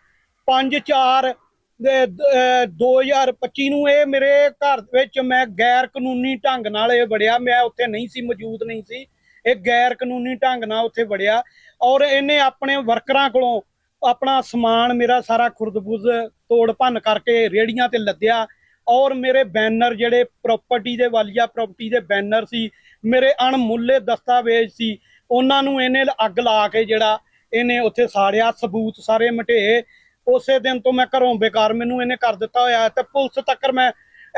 Speaker 4: 5 4 2025 ਨੂੰ ਇਹ ਮੇਰੇ ਘਰ ਵਿੱਚ ਮੈਂ ਗੈਰ ਕਾਨੂੰਨੀ ਢੰਗ ਨਾਲ ਇਹ ਵੜਿਆ। ਮੈਂ ਉੱਥੇ ਨਹੀਂ ਸੀ, ਮੌਜੂਦ ਨਹੀਂ ਸੀ। ਇਹ ਗੈਰ ਕਾਨੂੰਨੀ ਢੰਗ ਨਾਲ ਉੱਥੇ ਵੜਿਆ ਔਰ ਇਹਨੇ ਆਪਣੇ ਵਰਕਰਾਂ ਕੋਲੋਂ ਆਪਣਾ ਸਮਾਨ ਮੇਰਾ ਸਾਰਾ ਖੁਰਦਬੁਜ਼ ਤੋੜ ਭੰਨ ਕਰਕੇ ਰੇੜੀਆਂ ਤੇ ਲੱਦਿਆ ਔਰ ਮੇਰੇ ਬੈਨਰ ਜਿਹੜੇ ਪ੍ਰਾਪਰਟੀ ਦੇ ਵਾਲੀਆ ਪ੍ਰਾਪਰਟੀ ਦੇ ਬੈਨਰ ਸੀ, ਮੇਰੇ ਅਣਮੁੱਲੇ ਦਸਤਾਵੇਜ਼ ਸੀ, ਉਹਨਾਂ ਨੂੰ ਇਹਨੇ ਅੱਗ ਲਾ ਕੇ ਜਿਹੜਾ ਇਹਨੇ ਉੱਥੇ ਸਾੜਿਆ, ਸਬੂਤ ਸਾਰੇ ਮਟੇ ਉਸੇ ਦਿਨ ਤੋਂ ਮੈਂ ਘਰੋਂ ਬੇਕਾਰ ਮੈਨੂੰ ਇਹਨੇ ਕਰ ਦਿੱਤਾ ਹੋਇਆ ਤੇ ਪੁਲਿਸ ਤੱਕ ਮੈਂ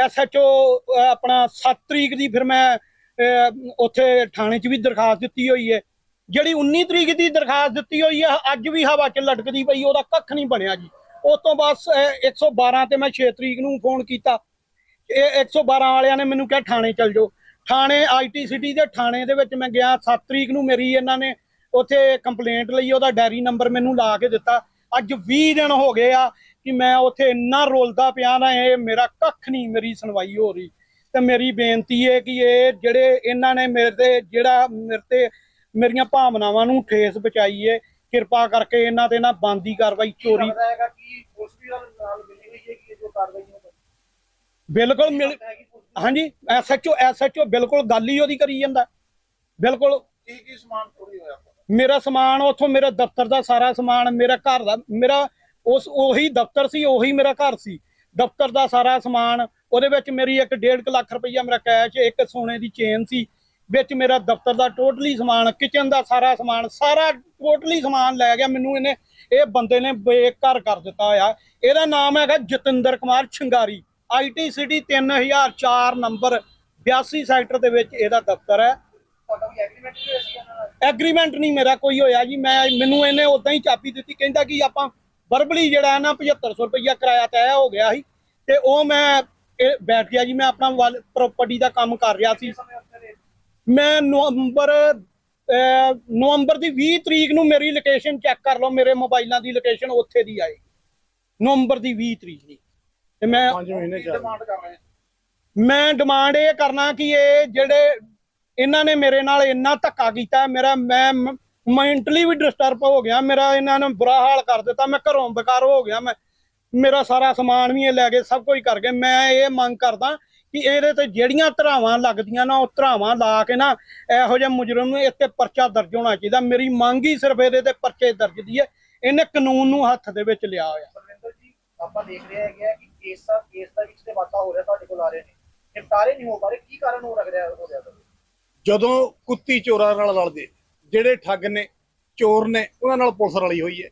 Speaker 4: ਐਸਐਚਓ ਆਪਣਾ 7 ਤਰੀਕ ਦੀ ਫਿਰ ਮੈਂ ਉੱਥੇ ਥਾਣੇ 'ਚ ਵੀ ਦਰਖਾਸਤ ਦਿੱਤੀ ਹੋਈ ਹੈ। ਜਿਹੜੀ 19 ਤਰੀਕ ਦੀ ਦਰਖਾਸਤ ਦਿੱਤੀ ਹੋਈ ਹੈ ਅੱਜ ਵੀ ਹਵਾ 'ਚ ਲਟਕਦੀ ਪਈ ਉਹਦਾ ਕੱਖ ਨਹੀਂ ਬਣਿਆ ਜੀ। ਉਸ ਤੋਂ ਬਾਅਦ ਅਹ, 112 ਤੇ ਮੈਂ 6 ਤਰੀਕ ਨੂੰ ਫੋਨ ਕੀਤਾ। ਇਹ 112 ਵਾਲਿਆਂ ਨੇ ਮੈਨੂੰ ਕਿਹਾ ਥਾਣੇ ਚਲ ਜਾਓ। ਥਾਣੇ ਆਈਟੀ ਸਿਟੀ ਦੇ ਥਾਣੇ ਦੇ ਵਿੱਚ ਮੈਂ ਗਿਆ 7 ਤਰੀਕ ਨੂੰ ਮੇਰੀ ਇਹਨਾਂ ਨੇ ਉੱਥੇ ਕੰਪਲੇਂਟ ਲਈ ਉਹਦਾ ਡਾਇਰੀ ਨੰਬਰ ਮੈਨੂੰ ਲਾ ਕੇ ਦਿੱਤਾ। ਅੱਜ 20 ਦਿਨ ਹੋ ਗਏ ਆ ਕਿ ਮੈਂ ਉੱਥੇ ਇੰਨਾ ਰੋਲਦਾ ਪਿਆ ਨਾ ਇਹ ਮੇਰਾ ਕੱਖ ਨਹੀਂ ਮੇਰੀ ਸੁਣਵਾਈ ਹੋ ਰਹੀ। ਤੇ ਮੇਰੀ ਬੇਨਤੀ ਹੈ ਕਿ ਇਹ ਜਿਹੜੇ ਇਹਨਾਂ ਨੇ ਮੇਰੇ ਤੇ ਜਿਹੜਾ ਮੇਰੇ ਤੇ ਮੇਰੀਆਂ ਭਾਵਨਾਵਾਂ ਨੂੰ ਠੇਸ ਪਹੁੰਚਾਈ ਹੈ ਕਿਰਪਾ ਕਰਕੇ ਇਹਨਾਂ ਤੇ ਨਾ ਬੰਦੀ ਕਾਰਵਾਈ ਚੋਰੀ। ਬਿਲਕੁਲ ਮਿਲ? ਹਾਂਜੀ ਐਸਐਚਓ ਐਸਐਚਓ ਬਿਲਕੁਲ ਗੱਲ ਹੀ ਉਹਦੀ ਕਰੀ ਜਾਂਦਾ। ਬਿਲਕੁਲ।
Speaker 3: ਕੀ ਕੀ ਸਮਾਨ ਚੋਰੀ ਹੋਇਆ?
Speaker 4: ਮੇਰਾ ਸਮਾਨ ਉੱਥੋਂ, ਮੇਰਾ ਦਫ਼ਤਰ ਦਾ ਸਾਰਾ ਸਮਾਨ, ਮੇਰਾ ਘਰ ਦਾ, ਮੇਰਾ ਉਸ, ਉਹੀ ਦਫ਼ਤਰ ਸੀ, ਉਹੀ ਮੇਰਾ ਘਰ ਸੀ। ਦਫ਼ਤਰ ਦਾ ਸਾਰਾ ਸਮਾਨ, ਉਹਦੇ ਵਿੱਚ ਮੇਰੀ ਇੱਕ 1.5 ਲੱਖ ਰੁਪਈਆ ਮੇਰਾ ਕੈਸ਼ ਇੱਕ ਸੋਨੇ ਦੀ ਚੇਨ ਸੀ। ਵਿੱਚ ਮੇਰਾ ਦਫ਼ਤਰ ਦਾ ਟੋਟਲੀ ਸਮਾਨ ਕਿਚਨ ਦਾ ਸਾਰਾ ਸਮਾਨ, ਸਾਰਾ ਟੋਟਲੀ ਸਮਾਨ ਲੈ ਗਿਆ। ਮੈਨੂੰ ਇਹਨੇ, ਇਹ ਬੰਦੇ ਨੇ ਬੇਘਰ ਕਰ ਦਿੱਤਾ ਹੋਇਆ। ਇਹਦਾ ਨਾਮ ਹੈਗਾ Jatinder Kumar Chhingari. IT city 3004 number 82 sector ਦੇ ਵਿੱਚ ਇਹਦਾ ਦਫ਼ਤਰ ਹੈ।
Speaker 3: ਐਗਰੀਮੈਂਟ
Speaker 4: ਨਹੀਂ ਮੇਰਾ ਕੋਈ ਹੋਇਆ ਜੀ। ਮੈਂ ਮੈਨੂੰ ਇਹਨੇ ਉਦਾਂ ਹੀ ਚਾਬੀ ਦਿੱਤੀ। ਕਹਿੰਦਾ ਕਿ ਆਪਾਂ ਵਰਬਲੀ ਜਿਹੜਾ ਹੈ ਨਾ 7500 ਰੁਪਈਆ ਕਿਰਾਇਆ ਤੈਅ ਹੋ ਗਿਆ ਸੀ। ਤੇ ਉਹ ਮੈਂ ਬੈਠ ਗਿਆ ਜੀ। ਮੈਂ ਆਪਣਾ ਪ੍ਰਾਪਰਟੀ ਦਾ ਕੰਮ ਕਰ ਰਿਹਾ ਸੀ। ਮੈਂ ਨਵੰਬਰ ਨਵੰਬਰ ਦੀ 20 ਤਰੀਕ ਨੂੰ ਮੇਰੀ ਲੋਕੇਸ਼ਨ ਚੈੱਕ ਕਰ ਲਓ। ਮੇਰੇ ਮੋਬਾਈਲਾਂ ਦੀ ਲੋਕੇਸ਼ਨ ਉੱਥੇ ਦੀ ਆਏਗੀ। ਨਵੰਬਰ ਦੀ 20 ਤਰੀਕ ਦੀ। ਤੇ ਮੈਂ
Speaker 2: 5 ਮਹੀਨੇ
Speaker 3: ਕੀ
Speaker 2: ਚੱਲ
Speaker 3: ਡਿਮਾਂਡ ਕਰ ਰਹੇ?
Speaker 4: ਮੈਂ ਡਿਮਾਂਡ ਇਹ ਕਰਨਾ ਕਿ ਇਹ ਜਿਹੜੇ ਇਹਨਾਂ ਨੇ ਮੇਰੇ ਨਾਲ ਇੰਨਾ ਧੱਕਾ ਕੀਤਾ, ਮੇਰਾ ਮੈਂ ਮੈਂਟਲੀ ਵੀ ਡਿਸਟਰਬ ਹੋ ਗਿਆ, ਮੇਰਾ ਇਹਨਾਂ ਨੇ ਬੁਰਾ ਹਾਲ ਕਰ ਦਿੱਤਾ, ਮੈਂ ਘਰੋਂ ਬੇਕਾਰ ਹੋ ਗਿਆ, ਮੈਂ, ਮੇਰਾ ਸਾਰਾ ਸਮਾਨ ਵੀ ਇਹ ਲੈ ਗਏ, ਸਭ ਕੁਝ ਕਰ ਗਏ। ਮੈਂ ਇਹ ਮੰਗ ਕਰਦਾ ਕਿ ਇਹਦੇ ਤੇ ਜਿਹੜੀਆਂ ਧਰਾਵਾਂ ਲੱਗਦੀਆਂ ਨਾ, ਉਹ ਧਰਾਵਾਂ ਲਾ ਕੇ ਨਾ, ਇਹੋ ਜਿਹੇ ਮੁਜਰਮ ਨੂੰ ਇੱਥੇ ਪਰਚਾ ਦਰਜ ਹੋਣਾ ਚਾਹੀਦਾ। ਮੇਰੀ ਮੰਗ ਹੀ ਸਿਰਫ ਇਹਦੇ ਤੇ ਪਰਚੇ ਦਰਜ ਦੀ ਹੈ। ਇਹਨੇ ਕਾਨੂੰਨ ਨੂੰ ਹੱਥ ਦੇ ਵਿੱਚ ਲਿਆ ਹੋਇਆ।
Speaker 3: ਪਰਵਿੰਦਰ ਜੀ, ਆਪਾਂ ਦੇਖ ਰਹੇ ਹੈਗੇ ਆ ਕਿ ਕੇਸ ਦਾ ਕੇਸ ਦਾ ਵਿੱਚ ਤੇ ਵਾਧਾ ਹੋ ਰਿਹਾ ਤੁਹਾਡੇ ਕੋਲ ਆ ਰਹੇ ਨੇ। ਨਿਪਟਾਰੇ ਨਹੀਂ ਹੋ ਪਾ ਰਹੇ, ਕੀ ਕਾਰਨ ਹੋ ਰਿਹਾ ਹੋ ਰਿਹਾ
Speaker 2: ਜਦੋਂ ਕੁੱਤੀ ਚੋਰਾਂ ਨਾਲ ਲੜਦੇ, ਜਿਹੜੇ ਠੱਗ ਨੇ, ਚੋਰ ਨੇ, ਉਹਨਾਂ ਨਾਲ ਪੁਲਿਸ ਰਲੀ ਹੋਈ ਹੈ।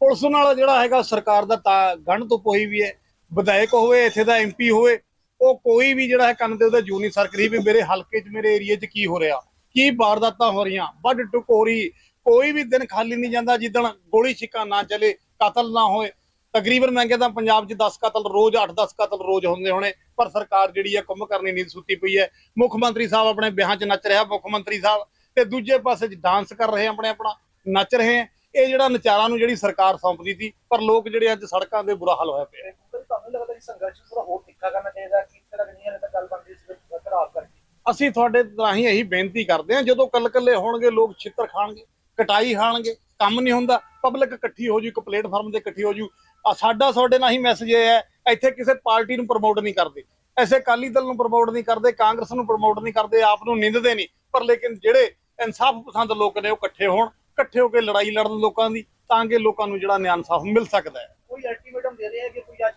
Speaker 2: ਪੁਲਿਸ ਨਾਲ ਜਿਹੜਾ ਹੈਗਾ ਸਰਕਾਰ ਦਾ ਤਾ ਤੋਂ ਪੋਈ ਵੀ ਹੈ, ਵਿਧਾਇਕ ਹੋਵੇ, ਇੱਥੇ ਦਾ ਐਮਪੀ ਹੋਵੇ, ਉਹ ਕੋਈ ਵੀ ਜਿਹੜਾ ਹੈ ਕੰਨ ਦੇ ਉਹਦਾ ਜੂ ਨਹੀਂ ਵੀ ਮੇਰੇ ਹਲਕੇ 'ਚ, ਮੇਰੇ ਏਰੀਆ 'ਚ ਕੀ ਹੋ ਰਿਹਾ, ਕੀ ਵਾਰਦਾਤਾਂ ਹੋ ਰਹੀਆਂ ਵੱਡ ਟਕੋਰੀ ਕੋਈ ਵੀ ਦਿਨ ਖਾਲੀ ਨਹੀਂ ਜਾਂਦਾ, ਜਿੱਦਣ ਗੋਲੀ ਛਿੱਕਾ ਨਾ ਚਲੇ, ਕਤਲ ਨਾ ਹੋਏ ਤਕਰੀਬਨ ਮੈਂ ਕਹਿੰਦਾ ਪੰਜਾਬ 'ਚ 10 ਕਤਲ ਰੋਜ਼ 8-10 ਕਤਲ ਰੋਜ਼ ਹੁੰਦੇ ਹੋਣੇ ਪਰ ਸਰਕਾਰ ਜਿਹੜੀ ਹੈ ਕੁੰਭ ਕਰਨੀ ਨੀਂਦ ਸੁੱਤੀ ਪਈ ਹੈ। ਮੁੱਖ ਮੰਤਰੀ ਸਾਹਿਬ ਆਪਣੇ ਵਿਆਹਾਂ 'ਚ ਨੱਚ ਰਿਹਾ ਮੁੱਖ ਮੰਤਰੀ ਸਾਹਿਬ ਤੇ ਦੂਜੇ ਪਾਸੇ 'ਚ ਡਾਂਸ ਕਰ ਰਹੇ ਆਪਣੇ ਆਪਣਾ ਨੱਚ ਰਹੇ ਇਹ ਜਿਹੜਾ ਨਚਾਰਾਂ ਨੂੰ ਜਿਹੜੀ ਸਰਕਾਰ ਸੌਂਪਦੀ ਸੀ ਪਰ ਲੋਕ ਜਿਹੜੇ ਅੱਜ ਸੜਕਾਂ ਤੇ ਬੁਰਾ ਹਾਲ ਹੋਇਆ ਪਿਆ ਹੈ।
Speaker 3: ਤੁਹਾਨੂੰ ਲੱਗਦਾ ਕਿ ਸੰਘਰਸ਼ ਥੋੜਾ ਹੋਰ ਤਿੱਖਾ ਕਰਨਾ ਚਾਹੀਦਾ ਕਿ ਇਸ ਤਰ੍ਹਾਂ ਨਹੀਂ ਹਲੇ ਤੱਕ ਗੱਲ ਬਣਦੀ ਇਸ ਵਿੱਚ ਖਰਾਬ ਕਰਕੇ।
Speaker 2: ਅਸੀਂ ਤੁਹਾਡੇ ਰਾਹੀਂ ਇਹੀ ਬੇਨਤੀ ਕਰਦੇ ਹਾਂ ਜਦੋਂ ਕੱਲ ਕੱਲੇ ਹੋਣਗੇ ਲੋਕ ਛਿੱਤਰ ਖਾਣਗੇ ਕਟਾਈ ਖਾਣਗੇ ਕੰਮ ਨਹੀਂ ਹੁੰਦਾ ਪਬਲਿਕ ਇਕੱਠੀ ਹੋ ਜੂ ਇੱਕ ਪਲੇਟਫਾਰਮ ਤੇ ਇਕੱਠੀ ਹੋ ਜੂ। ਆ ਸਾਡਾ ਤੁਹਾਡੇ ਨਾਲ ਹੀ ਮੈਸੇਜ ਇਹ ਹੈ ਇੱਥੇ ਕਿਸੇ ਪਾਰਟੀ ਨੂੰ ਪ੍ਰਮੋਟ ਨਹੀਂ ਕਰਦੇ। ਐਸੇ ਅਕਾਲੀ ਦਲ ਨੂੰ ਪ੍ਰਮੋਟ ਨਹੀਂ ਕਰਦੇ ਕਾਂਗਰਸ ਨੂੰ ਪ੍ਰਮੋਟ ਨਹੀਂ ਕਰਦੇ ਆਪ ਨੂੰ ਨਿੰਦਦੇ ਨਹੀਂ। ਪਰ ਲੇਕਿਨ ਜਿਹੜੇ ਇਨਸਾਫ ਪਸੰਦ ਲੋਕ ਨੇ ਉਹ ਇਕੱਠੇ ਹੋਣ ਇਕੱਠੇ ਹੋ ਕੇ ਲੜਾਈ ਲੜਨ ਲੋਕਾਂ ਦੀ ਤਾਂ ਕਿ ਲੋਕਾਂ ਨੂੰ ਜਿਹੜਾ ਨਿਆਂ ਇਨਸਾਫ ਮਿਲ ਸਕਦਾ ਹੈ।
Speaker 3: ਕੋਈ ਅਲਟੀਮੇਟਮ ਦੇ ਰਹੇ ਕਿ ਕੋਈ ਅੱਜ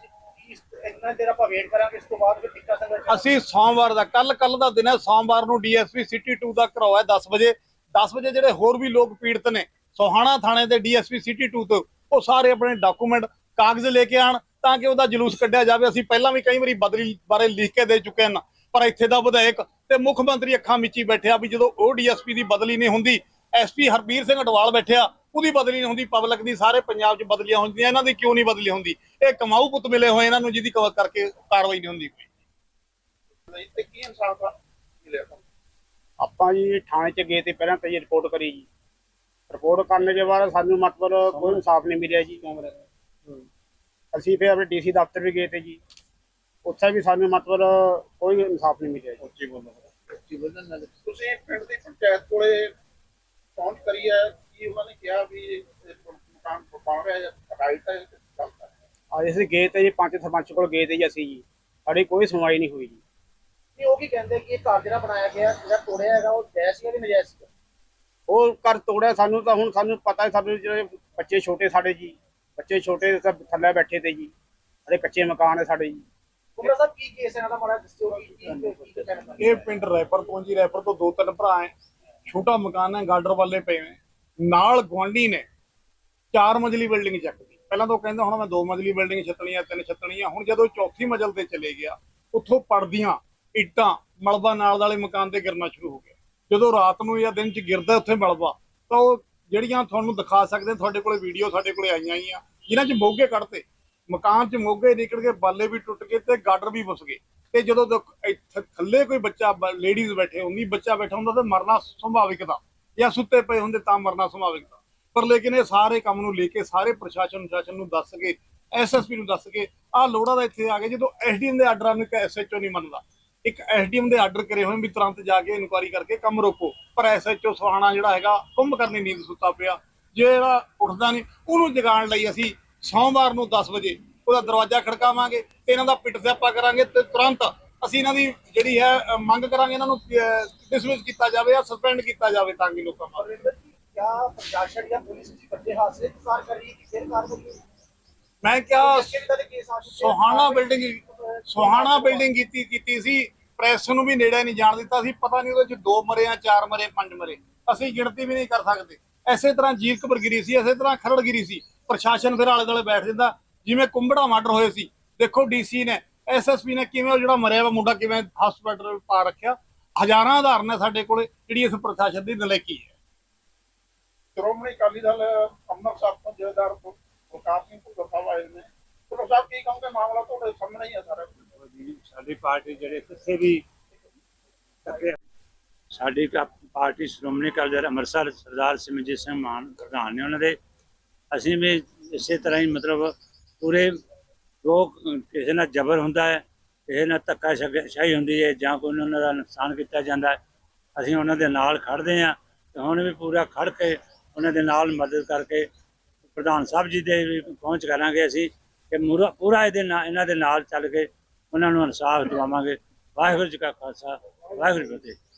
Speaker 3: ਇਸ ਇੰਨਾ ਦੇਰ ਆਪਾਂ ਵੇਟ ਕਰਾਂਗੇ ਇਸ ਤੋਂ ਬਾਅਦ ਫਿਰ ਤਿੱਖਾ ਸੰਘਰਸ਼
Speaker 2: ਅਸੀਂ ਸੋਮਵਾਰ ਦਾ ਕੱਲ ਕੱਲ ਦਾ ਦਿਨ ਹੈ ਸੋਮਵਾਰ ਨੂੰ ਡੀਐਸਪੀ ਸਿਟੀ 2 ਦਾ ਹੈ 10 ਵਜੇ। 10 ਵਜੇ ਜਿਹੜੇ ਹੋਰ ਵੀ ਲੋਕ ਪੀੜਤ ਨੇ ਸੋਹਾਣਾ ਥਾਣੇ ਦੇ ਡੀਐਸਪੀ ਸਿਟੀ 2 ਤੋਂ ਉਹ ਸਾਰੇ ਆਪਣੇ ਡਾਕੂਮੈਂਟ ਕਾਗਜ਼ ਲੈ ਕੇ ਆਣ ਤਾਂ ਕਿ ਉਹਦਾ ਜਲੂਸ ਕੱਢਿਆ ਜਾਵੇ। ਅਸੀਂ ਪਹਿਲਾਂ ਵੀ ਕਈ ਵਾਰੀ ਬਦਲੀ ਬਾਰੇ ਲਿਖ ਕੇ ਦੇ ਚੁੱਕੇ ਹਾਂ ਪਰ ਇੱਥੇ ਦਾ ਵਿਧਾਇਕ ਤੇ ਮੁੱਖ ਮੰਤਰੀ ਅੱਖਾਂ ਮੀਚੀ ਬੈਠਿਆ ਵੀ ਜਦੋਂ ਉਹ ਡੀਐਸਪੀ ਦੀ ਬਦਲੀ ਨਹੀਂ ਹੁੰਦੀ ਐਸਪੀ ਹਰਬੀਰ ਸਿੰਘ ਅਟਵਾਲ ਬੈਠਿਆ ਉਹਦੀ ਬਦਲੀ ਨਹੀਂ ਹੁੰਦੀ ਪਬਲਿਕ ਦੀ ਸਾਰੇ ਪੰਜਾਬ 'ਚ ਬਦਲੀਆਂ ਹੁੰਦੀਆਂ ਇਹਨਾਂ ਦੀ ਕਿਉਂ ਨਹੀਂ ਬਦਲੀ ਹੁੰਦੀ? ਇਹ ਕਮਾਊ ਪੁੱਤ ਮਿਲੇ ਹੋਏ ਇਹਨਾਂ ਨੂੰ ਜਿਹਦੀ ਕਵਰ ਕਰਕੇ ਕਾਰਵਾਈ ਨਹੀਂ ਹੁੰਦੀ ਕੋਈ?
Speaker 5: ਆਪਾਂ ਜੀ ਥਾਣੇ 'ਚ ਗਏ ਤੇ ਪਹਿਲਾਂ ਤਾਂ ਰਿਪੋਰਟ ਕਰੀ ਜੀ। ਰਿਪੋਰਟ ਕਰਨ ਦੇ ਬਾਅਦ ਸਾਨੂੰ ਮਤਲਬ ਕੋਈ ਇਨਸਾਫ ਨਹੀਂ ਮਿਲਿਆ ਜੀ ਅਸੀਂ ਫਿਰ ਆਪਣੇ ਡੀਸੀ ਦਫ਼ਤਰ ਵੀ ਗਏ ਤੇ ਜੀ ਉੱਥੇ ਵੀ ਸਾਨੂੰ ਮਤਲਬ ਕੋਈ ਇਨਸਾਫ ਨਹੀਂ ਮਿਲਿਆ ਜੀ।
Speaker 3: ਤੁਸੀਂ ਪਿੰਡ ਦੀ ਪੰਚਾਇਤ ਕੋਲੇ ਪਹੁੰਚ ਕਰੀ ਹੈ ਕੀ ਉਹਨਾਂ ਨੇ ਕਿਹਾ ਵੀ ਮਕਾਨ ਬਣ ਰਿਹਾ ਹੈ ਰਾਈਟ ਹੈ
Speaker 5: ਅੱਜ ਅਸੀਂ ਗਏ ਤੇ ਜੀ ਪੰਜ ਸਰਪੰਚ ਕੋਲ ਗਏ ਤੇ ਜੀ ਅਸੀਂ ਜੀ ਸਾਡੀ ਕੋਈ ਸੁਣਵਾਈ ਨਹੀਂ ਹੋਈ ਜੀ।
Speaker 3: ਉਹ ਕੀ ਕਹਿੰਦੇ ਕਿ ਇਹ ਘਰ ਜਿਹੜਾ ਬਣਾਇਆ ਗਿਆ ਜਿਹੜਾ ਤੋੜਿਆ ਹੈਗਾ ਉਹ ਜਾਇਜ਼ ਸੀ ਜਾਂ ਨਜਾਇਜ਼ ਸੀ
Speaker 5: ਉਹ ਘਰ ਤੋੜਿਆ ਸਾਨੂੰ ਤਾਂ ਹੁਣ ਸਾਨੂੰ ਪਤਾ ਹੈ ਸਾਡੇ ਜਿਹੜੇ ਬੱਚੇ ਛੋਟੇ ਸਾਡੇ ਜੀ ਬੱਚੇ ਛੋਟੇ ਸਭ ਥੱਲੇ ਬੈਠੇ ਤੇ ਜੀ ਸਾਡੇ ਕੱਚੇ ਮਕਾਨ ਹੈ ਸਾਡੇ ਜੀ।
Speaker 3: ਕੁਮਰਾ ਸਾਹਿਬ ਕੀ ਕੇਸ ਹੈ ਇਹਨਾਂ ਦਾ ਮਾੜਾ ਦੱਸਿਓ ਕੀ
Speaker 2: ਇਹ ਪਿੰਡ ਰੈਪਰ ਤੋਂ ਜੀ ਰੈਪਰ ਤੋਂ ਦੋ ਤਿੰਨ ਭਰਾ ਹੈ। ਛੋਟਾ ਮਕਾਨ ਹੈ ਗਾਰਡਰ ਵਾਲੇ ਪਏ ਨੇ। ਨਾਲ ਗਵਾਂਢੀ ਨੇ। ਚਾਰ ਮੰਜ਼ਲੀ ਬਿਲਡਿੰਗ ਚੱਕਦੀ ਪਹਿਲਾਂ ਤਾਂ ਉਹ ਕਹਿੰਦਾ ਹੁਣ ਮੈਂ ਦੋ ਮੰਜ਼ਲੀ ਬਿਲਡਿੰਗ ਛੱਤਣੀ ਆ ਤਿੰਨ ਛੱਤਣੀ ਆ ਹੁਣ ਜਦੋਂ ਚੌਥੀ ਮੰਜ਼ਲ ਤੇ ਚਲੇ ਗਿਆ ਉੱਥੋਂ ਪੜਦੀਆਂ ਇੱਟਾਂ ਮਲਬਾ ਨਾਲ ਵਾਲੇ ਮਕਾਨ ਤੇ ਗਿਰਨਾ ਸ਼ੁਰੂ ਹੋ ਗਿਆ। ਜਦੋਂ ਰਾਤ ਨੂੰ ਜਾਂ ਦਿਨ ਚ ਗਿਰਦਾ ਉੱਥੇ ਮਲਬਾ, ਤਾਂ ਉਹ ਜਿਹੜੀਆਂ ਤੁਹਾਨੂੰ ਦਿਖਾ ਸਕਦੇ, ਤੁਹਾਡੇ ਕੋਲੇ ਵੀਡੀਓ ਸਾਡੇ ਕੋਲੇ ਆਈਆਂ ਹੀ ਆ। ਜਿਨ੍ਹਾਂ ਚ ਮੋਗੇ ਕੱਢਤੇ। ਮਕਾਨ ਚ ਮੋਗੇ ਨਿਕਲ ਕੇ ਬਾਲੇ ਵੀ ਟੁੱਟ ਗਏ ਤੇ ਗਾਡਰ ਵੀ ਫਸ ਗਏ। ਤੇ ਜਦੋਂ ਦੇਖ- ਥੱਲੇ ਕੋਈ ਬੱਚਾ ਲੇਡੀਜ਼ ਬੈਠੇ ਹੁੰਦੀ ਬੱਚਾ ਬੈਠਾ ਹੁੰਦਾ ਤਾਂ ਮਰਨਾ ਸੰਭਾਵਿਕ ਦਾ ਜਾਂ ਸੁੱਤੇ ਪਏ ਹੁੰਦੇ ਤਾਂ ਮਰਨਾ ਸੰਭਾਵਿਕ ਦਾ ਪਰ ਲੇਕਿਨ ਇਹ ਸਾਰੇ ਕੰਮ ਨੂੰ ਲੈ ਕੇ, ਸਾਰੇ ਪ੍ਰਸ਼ਾਸਨ ਸ਼ਾਸਨ ਨੂੰ ਦੱਸ ਕੇ ਐਸਐਸਪੀ ਨੂੰ ਦੱਸ ਕੇ, ਆਹ ਲੋੜਾ ਦਾ ਇੱਥੇ ਆ ਗਏ ਜਦੋਂ ਐਸਡੀਐਮ ਦੇ ਆਰਡਰਾਂ ਨੂੰ ਇੱਕ ਐਸਐਚਓ ਨਹੀਂ ਮੰਨਦਾ। ਇੱਕ ਐਸਡੀਐਮ ਦੇ ਆਰਡਰ ਕਰੇ ਹੋਏ ਵੀ ਤੁਰੰਤ ਜਾ ਕੇ ਇਨਕੁਆਰੀ ਕਰਕੇ ਕੰਮ ਰੋਕੋ ਪਰ ਐਸਐਚਓ ਸੁਹਾਣਾ ਜਿਹੜਾ ਹੈਗਾ ਕੁੰਭ ਕਰਨੀ ਨੀਂਦ ਸੁੱਤਾ ਪਿਆ ਜਿਹੜਾ ਉੱਠਦਾ ਨਹੀਂ ਉਹਨੂੰ ਜਗਾਉਣ ਲਈ ਅਸੀਂ ਸੋਮਵਾਰ ਨੂੰ 10 ਵਜੇ ਉਹਦਾ ਦਰਵਾਜ਼ਾ ਖੜਕਾਵਾਂਗੇ ਤੇ ਇਹਨਾਂ ਦਾ ਪਿੱਟ ਸਿਆਪਾ ਕਰਾਂਗੇ ਤੇ ਤੁਰੰਤ ਅਸੀਂ ਇਹਨਾਂ ਦੀ ਜਿਹੜੀ ਹੈ ਮੰਗ ਕਰਾਂਗੇ ਇਹਨਾਂ ਨੂੰ ਡਿਸਮਿਸ ਕੀਤਾ ਜਾਵੇ ਜਾਂ ਸਸਪੈਂਡ ਕੀਤਾ ਜਾਵੇ ਤਾਂ ਕਿ ਲੋਕਾਂ ਨੂੰ
Speaker 3: ਜੀ ਕਿਆ ਪ੍ਰਸ਼ਾਸਨ ਜਾਂ ਪੁਲਿਸ ਇਸ ਵੱਡੇ ਹਾਦਸੇ ਦੀ ਕਾਰ ਰਹੀ ਹੈ ਕਿ ਫਿਰ ਕਾਰਵਾਈ ਹੋਈ?
Speaker 2: ਮੈਂ ਕਿਹਾ। ਸੋਹਾਣਾ ਬਿਲਡਿੰਗ ਸੁਹਾਣਾ ਬਿਲਡਿੰਗ ਕੀਤੀ ਕੀਤੀ ਸੀ। ਪ੍ਰੈਸ ਨੂੰ ਵੀ ਨੇੜੇ ਨਹੀਂ ਜਾਣ ਦਿੱਤਾ ਸੀ। ਪਤਾ ਨਹੀਂ ਉਹਦੇ ਚ ਦੋ ਮਰੇ ਆ ਚਾਰ ਮਰੇ, ਪੰਜ ਮਰੇ। ਅਸੀਂ ਗਿਣਤੀ ਵੀ ਨਹੀਂ ਕਰ ਸਕਦੇ। ਐਸੇ ਤਰ੍ਹਾਂ ਜੀਰਕਪੁਰ ਗਿਰੀ ਸੀ ਐਸੇ ਤਰ੍ਹਾਂ ਖਰੜ ਸੀ। ਪ੍ਰਸ਼ਾਸਨ ਫਿਰ ਆਲੇ ਦੁਆਲੇ ਬੈਠ ਜਾਂਦਾ। ਜਿਵੇਂ ਕੁੰਬੜਾ ਮਰਡਰ ਹੋਏ ਸੀ। ਦੇਖੋ ਡੀਸੀ ਨੇ ਐਸਐਸਪੀ ਨੇ ਕਿਵੇਂ ਉਹ ਜਿਹੜਾ ਮਰਿਆ ਵਾ ਮੁੰਡਾ ਕਿਵੇਂ ਹਸਪੀਟਲ ਪਾ ਰੱਖਿਆ। ਹਜ਼ਾਰਾਂ ਉਦਾਹਰਨ ਨੇ ਸਾਡੇ ਕੋਲੇ, ਜਿਹੜੀ ਇਸ ਪ੍ਰਸ਼ਾਸਨ ਦੀ ਨਲਾਇਕੀ ਹੈ।
Speaker 3: ਸ਼੍ਰੋਮਣੀ ਅਕਾਲੀ ਦਲ ਅੰਮ੍ਰਿਤਸਰ ਤੋਂ ਜਥੇਦਾਰ ਤੋਂ ਸਿੰਘ ਭੁੱਲਰ ਸਾਹਿਬ ਆਏ ਨੇ। ਭੁੱਲਰ ਸਾਹਿਬ ਕੀ ਕਹੋਗੇ? ਮਾਮਲਾ ਤੁਹਾਡੇ ਸਾਹਮਣੇ ਹੀ ਹੈ ਸਾਰਾ।
Speaker 6: ਜੀ ਸਾਡੀ ਪਾਰਟੀ ਜਿਹੜੇ ਕਿਸੇ ਵੀ ਸਾਡੀ ਪਾਰਟੀ ਸ਼੍ਰੋਮਣੀ ਅਕਾਲੀ ਦਲ ਅੰਮ੍ਰਿਤਸਰ ਸਰਦਾਰ ਸਿਮਰਜੀਤ ਸਿੰਘ ਮਾਨ ਪ੍ਰਧਾਨ ਨੇ ਉਹਨਾਂ ਦੇ। ਅਸੀਂ ਵੀ ਇਸੇ ਤਰ੍ਹਾਂ ਹੀ ਮਤਲਬ ਪੂਰੇ ਲੋਕ, ਕਿਸੇ ਨਾਲ ਜ਼ਬਰ ਹੁੰਦਾ ਹੈ, ਕਿਸੇ ਨਾਲ ਧੱਕਾ ਸ਼ਾਹੀ ਹੁੰਦੀ ਹੈ ਜਾਂ ਕੋਈ ਉਹਨਾਂ ਦਾ ਨੁਕਸਾਨ ਕੀਤਾ ਜਾਂਦਾ ਅਸੀਂ ਉਹਨਾਂ ਦੇ ਨਾਲ ਖੜਦੇ ਹਾਂ ਤੇ ਹੁਣ ਵੀ ਪੂਰਾ ਖੜ ਕੇ ਉਹਨਾਂ ਦੇ ਨਾਲ ਮਦਦ ਕਰਕੇ ਪ੍ਰਧਾਨ ਸਾਹਿਬ ਜੀ ਦੇ ਵੀ ਪਹੁੰਚ ਕਰਾਂਗੇ ਅਸੀਂ। ਕਿ ਮੂਰਾ ਪੂਰਾ ਇਹਦੇ ਨਾਲ ਇਹਨਾਂ ਦੇ ਨਾਲ ਚੱਲ ਕੇ ਉਹਨਾਂ ਨੂੰ ਇਨਸਾਫ ਦਿਵਾਵਾਂਗੇ। ਵਾਹਿਗੁਰੂ ਜੀ ਕਾ ਖਾਲਸਾ, ਵਾਹਿਗੁਰੂ ਜੀ ਕੀ ਫਤਿਹ।